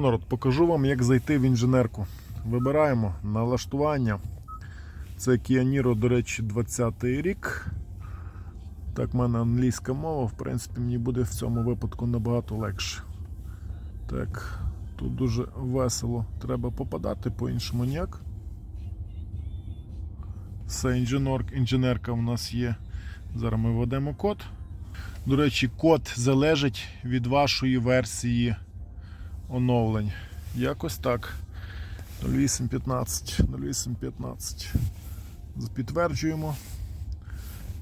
Народ, покажу вам, як зайти в інженерку. Вибираємо налаштування. Це Niro, до речі, 20 рік. Так, в мене англійська мова, в принципі, мені буде в цьому випадку набагато легше. Так, тут дуже весело треба попадати, по-іншому ніяк. Це інженер, інженерка у нас є. Зараз ми введемо код. До речі, код залежить від вашої версії оновлень. Якось так. 0815. 0815. Підтверджуємо.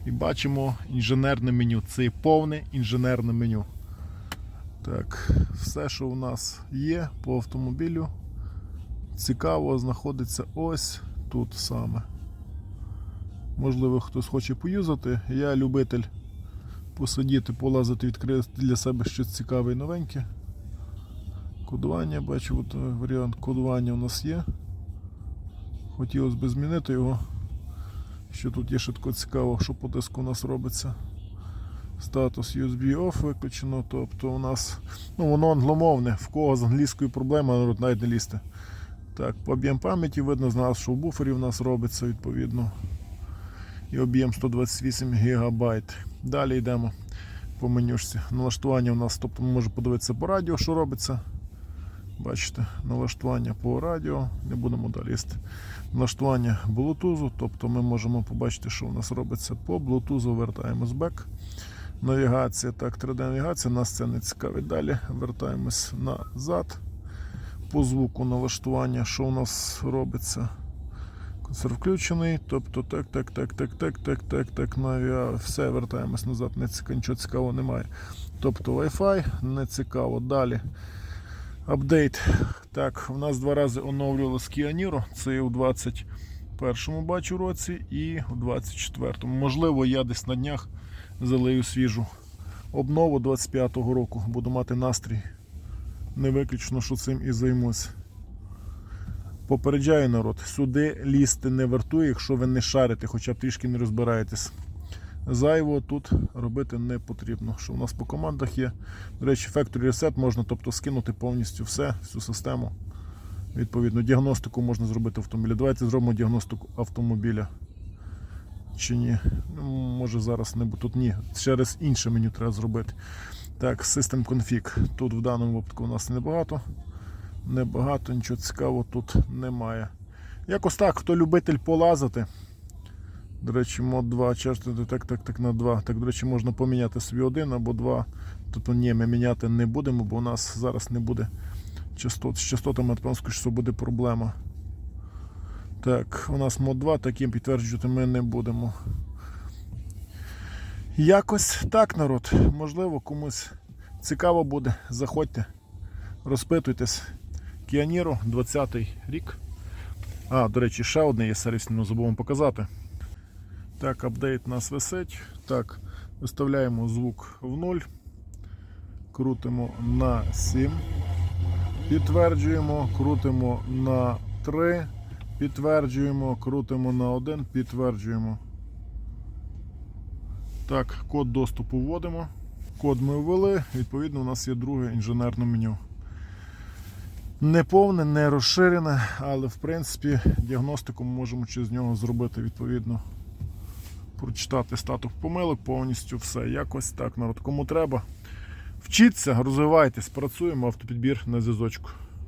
І бачимо інженерне меню. Це повне інженерне меню. Так, все, що у нас є по автомобілю, цікаво, знаходиться ось тут саме. Можливо, хтось хоче поюзати. Я любитель посидіти, полазити, відкрити для себе щось цікаве і новеньке. Кодування, бачу, от е, варіант кодування у нас є. Хотілося б змінити його. Що тут є таке цікаво, що по диску у нас робиться. Статус USB off виключено, тобто у нас ну, воно англомовне, в кого з англійською проблема, народ навіть не лізти. Так, по об'єм пам'яті видно з нас, що в буфері у нас робиться відповідно. І об'єм 128 ГБ. Далі йдемо по менюшці. Налаштування у нас, тобто ми можемо подивитися по радіо, що робиться. Бачите, налаштування по радіо, не будемо далі їсти. Налаштування Bluetooth, тобто ми можемо побачити, що у нас робиться по Bluetooth, вертаємось back. Навігація, так, 3D-навігація, нас це не цікавить. Далі вертаємось назад. По звуку налаштування, що у нас робиться. Консерв включений, тобто так, так, так, так, так, так, так, так, навіа, все, вертаємось назад, не цікаво, нічого цікавого немає. Тобто Wi-Fi, не цікаво. Далі. Апдейт. Так, у нас два рази оновлювалось Kia Niro. Це у 21-му бачу році і у 24-му. Можливо, я десь на днях залию свіжу обнову 25-го року. Буду мати настрій. Не виключно, що цим і займусь. Попереджаю народ, сюди лізти не вартує, якщо ви не шарите, хоча б трішки не розбираєтесь. Зайво тут робити не потрібно. Що у нас по командах є. До речі, Factory Reset можна тобто, скинути повністю все, всю систему. Відповідно, діагностику можна зробити автомобіля. Давайте зробимо діагностику автомобіля. Чи ні? Ну, може зараз не буде. Тут ні. Через інше меню треба зробити. Так, System Config. Тут в даному випадку у нас небагато. Небагато, нічого цікавого тут немає. Якось так, хто любитель полазити. До речі, мод 2, часто так, так, так на 2. Так, до речі, можна поміняти собі один або два. Тобто ні, ми міняти не будемо, бо у нас зараз не буде частот. З частотами часу буде проблема. Так, у нас мод 2, таким підтверджувати ми не будемо. Якось так, народ. Можливо, комусь цікаво буде. Заходьте, розпитуйтесь. Кіаніро, 20-й рік. А, до речі, ще одне є сервісне, не забув вам показати. Так, апдейт нас висить. Так, виставляємо звук в 0. Крутимо на 7. Підтверджуємо, крутимо на 3. Підтверджуємо, крутимо на 1, підтверджуємо. Так, код доступу вводимо. Код ми ввели, відповідно, у нас є друге інженерне меню. Не повне, не розширене, але в принципі діагностику ми можемо через нього зробити відповідно. Прочитати статус помилок, повністю все. Якось так, народ. Кому треба. Вчіться, розвивайтесь, працюємо, автопідбір на зв'язочку.